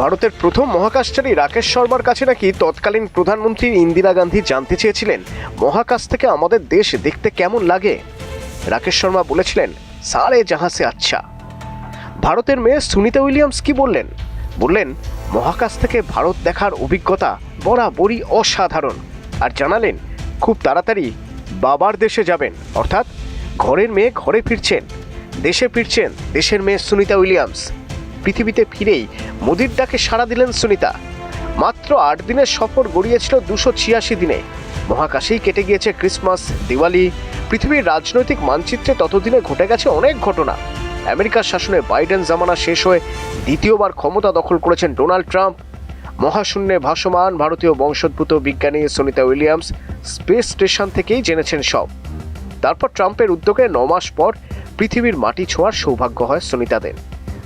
ভারতের প্রথম মহাকাশচারী রাকেশ শর্মার কাছে নাকি তৎকালীন প্রধানমন্ত্রী ইন্দিরা গান্ধী জানতে চেয়েছিলেন, মহাকাশ থেকে আমাদের দেশ দেখতে কেমন লাগে? রাকেশ শর্মা বলেছিলেন, সারে জাহাসে আচ্ছা। ভারতের মেয়ে সুনিতা উইলিয়ামস কি বললেন? বললেন, মহাকাশ থেকে ভারত দেখার অভিজ্ঞতা বরাবরই অসাধারণ। আর জানালেন, খুব তাড়াতাড়ি বাবার দেশে যাবেন। অর্থাৎ ঘরের মেয়ে ঘরে ফিরছেন, দেশে ফিরছেন দেশের মেয়ে সুনিতা উইলিয়ামস। পৃথিবীতে ফিরেই মোদির ডাকে সাড়া দিলেন সুনিতা। মাত্র আট দিনের সফর গড়িয়েছিল দুশো ছিয়াশি দিনে। মহাকাশেই কেটে গিয়েছে ক্রিসমাস, দিওয়ালি, পৃথিবীর রাজনৈতিক মানচিত্রে ততদিনে ঘটে গেছে অনেক ঘটনা। আমেরিকার শাসনে বাইডেন জামানা শেষ হয়ে দ্বিতীয়বার ক্ষমতা দখল করেছেন ডোনাল্ড ট্রাম্প। মহাশূন্যে ভাসমান ভারতীয় বংশোদ্ভূত বিজ্ঞানী সুনিতা উইলিয়ামস স্পেস স্টেশন থেকেই জেনেছেন সব। তারপর ট্রাম্পের উদ্যোগে ন মাস পর পৃথিবীর মাটি ছোঁয়ার সৌভাগ্য হয় সুনিতাদের।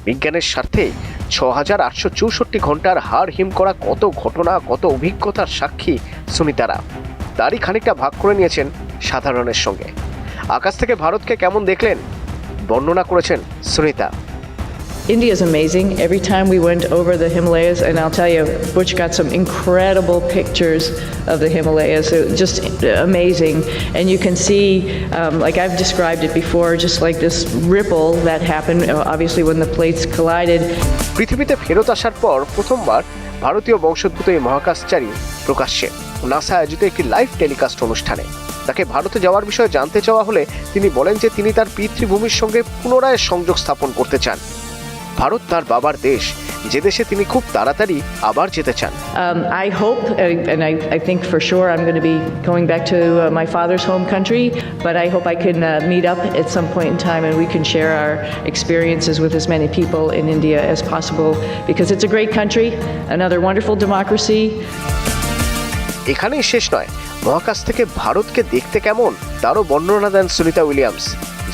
বিজ্ঞানের স্বার্থে ছ হাজার আটশো চৌষট্টি ঘণ্টার হাড় হিম করা কত ঘটনা, কত অভিজ্ঞতার সাক্ষী সুনিতারা তারই খানিকটা ভাগ করে নিয়েছেন সাধারণের সঙ্গে। আকাশ থেকে ভারতকে কেমন দেখলেন? বর্ণনা করেছেন Sunita. India is amazing. Every time we went over the Himalayas, and I'll tell you, Butch got some incredible pictures of the Himalayas. It just amazing. And you can see, um, like I've described it before, just like this ripple that happened, uh, obviously, when the plates collided. পৃথিবীতে ফেরত আসার পর প্রথমবার ভারতীয় বংশোদ্ভূত এই মহাকাশচারী প্রকাশ্যে NASA আয়োজিত একটি লাইভ টেলিকাস্ট অনুষ্ঠানে তাকে ভারতে যাওয়ার বিষয়ে জানতে চাওয়া হলে তিনি বলেন যে তিনি তার পিতৃভূমির সঙ্গে পুনরায় সংযোগ স্থাপন করতে চান ভারত তার বাবার দেশ যে দেশে তিনি খুব তাড়াতাড়ি আবার যেতে চান Um, I hope, uh, and I, I think for sure I'm going to be going back to uh, my father's home country, but I hope I can uh, meet up at some point in time and we can share our experiences with as many people in India as possible because it's a great country, another wonderful democracy. এখানেই শেষ নয় মহাকাশ থেকে ভারতকে দেখতে কেমন তারও বর্ণনা দেন সুনিতা উইলিয়ামস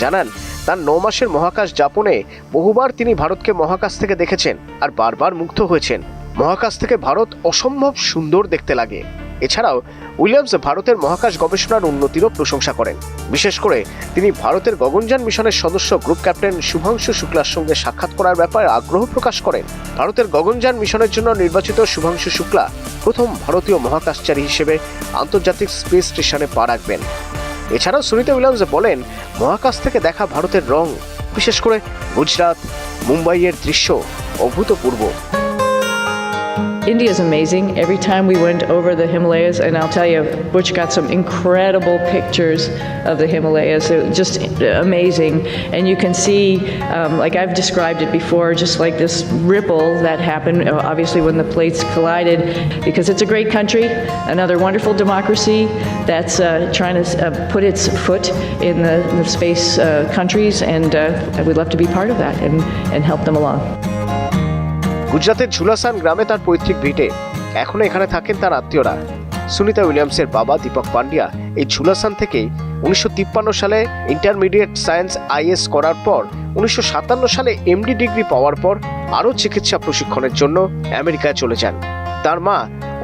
জানান তার ন মাসের মহাকাশ যাপনে বহুবার তিনি ভারতকে মহাকাশ থেকে দেখেছেন আর বারবার মুগ্ধ হয়েছেন। মহাকাশ থেকে ভারত অসম্ভব সুন্দর দেখতে লাগে। এছাড়াও, উইলিয়ামস ভারতের মহাকাশ গবেষণার উন্নতিরও প্রশংসা করেন। বিশেষ করে, তিনি ভারতের গগনযান মিশনের সদস্য গ্রুপ ক্যাপ্টেন শুভাংশু শুক্লার সঙ্গে সাক্ষাৎ করার ব্যাপারে আগ্রহ প্রকাশ করেন। ভারতের গগনযান মিশনের জন্য নির্বাচিত শুভাংশু শুক্লা প্রথম ভারতীয় মহাকাশচারী হিসেবে আন্তর্জাতিক স্পেস স্টেশনে পা রাখবেন। এছাড়াও সুনিতা উইলিয়ামস বলেন, মহাকাশ থেকে দেখা ভারতের রং, বিশেষ করে গুজরাট, মুম্বাইয়ের দৃশ্য অভূতপূর্ব। India is amazing. Every time we went over the Himalayas, and I'll tell you, Butch got some incredible pictures of the Himalayas. It was just amazing. And you can see, um, like I've described it before, just like this ripple that happened, uh, obviously, when the plates collided, because it's a great country, another wonderful democracy that's uh, trying to uh, put its foot in the, the space uh, countries, and uh, we'd love to be part of that and, and help them along. গুজরাতের ঝুলাসান গ্রামে তার পৈতৃক ভিটে। এখনও এখানে থাকেন তার আত্মীয়রা। সুনিতা উইলিয়ামসের বাবা দীপক পান্ডিয়া এই ঝুলাসান থেকে উনিশশো তিপ্পান্ন সালে ইন্টারমিডিয়েট সায়েন্স আইএস করার পর, উনিশশো সাতান্ন সালে এমডি ডিগ্রি পাওয়ার পর আরও চিকিৎসা প্রশিক্ষণের জন্য আমেরিকায় চলে যান। তার মা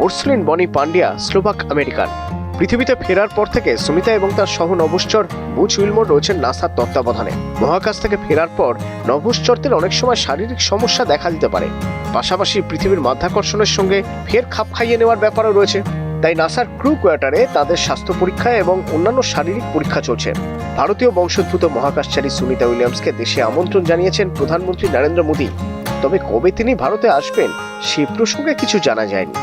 ওরসলিন বনি পান্ডিয়া স্লোভাক আমেরিকান। পৃথিবীতে ফেরার পর থেকে সুমিতা এবং তার সহ নভশ্চর বুচ উইলমোর রয়েছেন নাসার তত্ত্বাবধানে। মহাকাশ থেকে ফেরার পর নভশ্চরদের অনেক সময় শারীরিক সমস্যা দেখা দিতে পারে। পাশাপাশি পৃথিবীর মাধ্যাকর্ষণের সঙ্গে ফের খাপ খাইয়ে নেওয়ার ব্যাপারও রয়েছে। তাই নাসার ক্রু কোয়ার্টারে তাদের স্বাস্থ্য পরীক্ষা এবং অন্যান্য শারীরিক পরীক্ষা চলছে। ভারতীয় বংশোদ্ভূত মহাকাশচারী সুনিতা উইলিয়ামসকে দেশে আমন্ত্রণ জানিয়েছেন প্রধানমন্ত্রী নরেন্দ্র মোদী। তবে কবে তিনি ভারতে আসবেন সে প্রসঙ্গে কিছু জানা যায়নি।